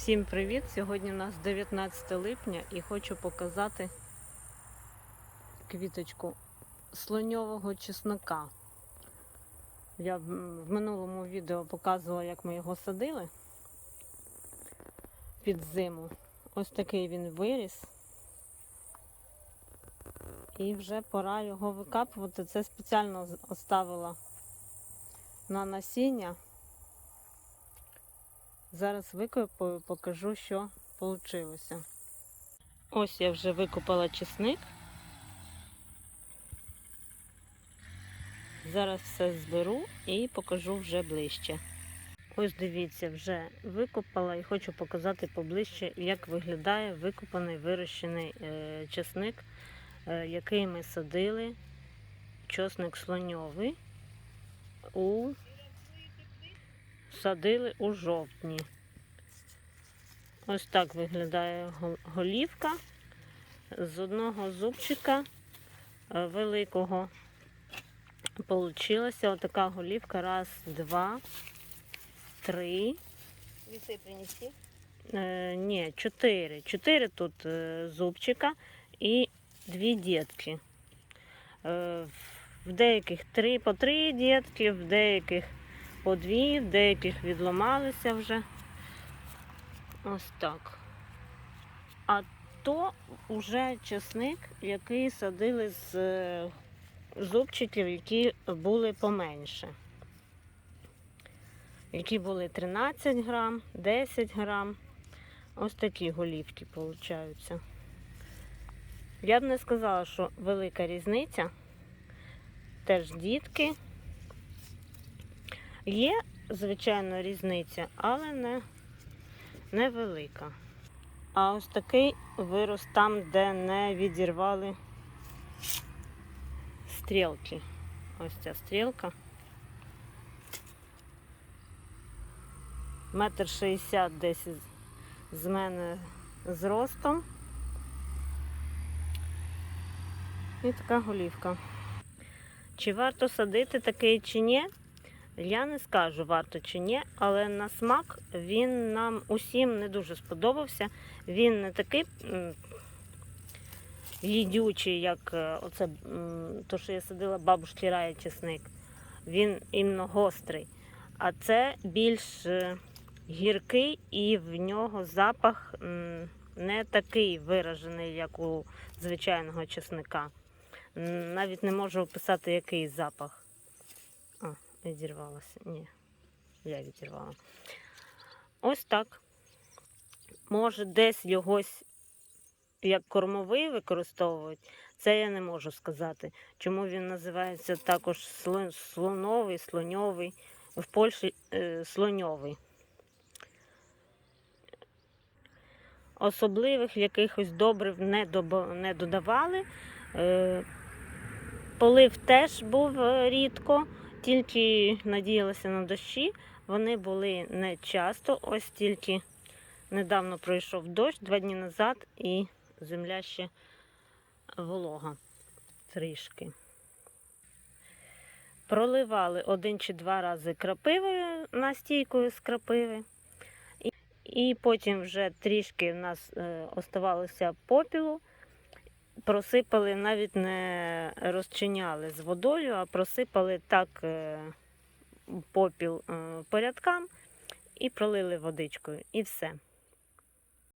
Всім привіт! Сьогодні у нас 19 липня і хочу показати квіточку слоньового чеснока. Я в минулому відео показувала, як ми його садили під зиму. Ось такий він виріс. І вже пора його викапувати. Це спеціально оставила на насіння. Зараз викопаю, покажу, що вийшло. Ось я вже викопала чесник. Зараз все зберу і покажу вже ближче. Ось дивіться, вже викопала і хочу показати поближче, як виглядає викопаний вирощений е, чесник, е, який ми садили. Чосник слоньовий у садили у жовтні. Ось так виглядає голівка. З одного зубчика е, великого получилася отака голівка. Раз, два, три. Весы принести? Е, ні, чотири. Чотири тут е, зубчика і дві дітки. Е, в деяких три по три дітки, в деяких по дві, деяких відломалися вже. Ось так. А то вже чесник, який садили з е, зубчиків, які були поменше. Які були 13 грам, 10 грам. Ось такі голівки получаються. Я б не сказала, що велика різниця. Теж дітки. Є, звичайно, різниця, але не, невелика. А ось такий вирос там, де не відірвали стрілки. Ось ця стрілка. Метр шістдесят десь з- мене зростом. І така голівка. Чи варто садити такий чи ні? Я не скажу, варто чи ні, але на смак він нам усім не дуже сподобався. Він не такий їдючий, як е, оце, то, що я садила бабушки рає чесник. Він іменно гострий. А це більш е, гіркий і в нього запах не такий виражений, як у звичайного чесника. Навіть не можу описати, який запах. А, відірвалося. Ні, я відірвала. Ось так. Може, десь йогось як кормовий використовують, це я не можу сказати. Чому він називається також слоновий, слоньовий, в Польщі е, слоньовий. Особливих якихось добрив не, не додавали. Е, Полив теж був е, рідко, тільки надіялася на дощі. Вони були не часто, ось тільки недавно пройшов дощ, два дні назад, і земля ще волога трішки. Проливали один чи два рази крапивою настійкою з крапиви. І, потім вже трішки в нас е, оставалося попілу просипали, навіть не розчиняли з водою, а просипали так е, попіл е, порядкам і пролили водичкою. І все.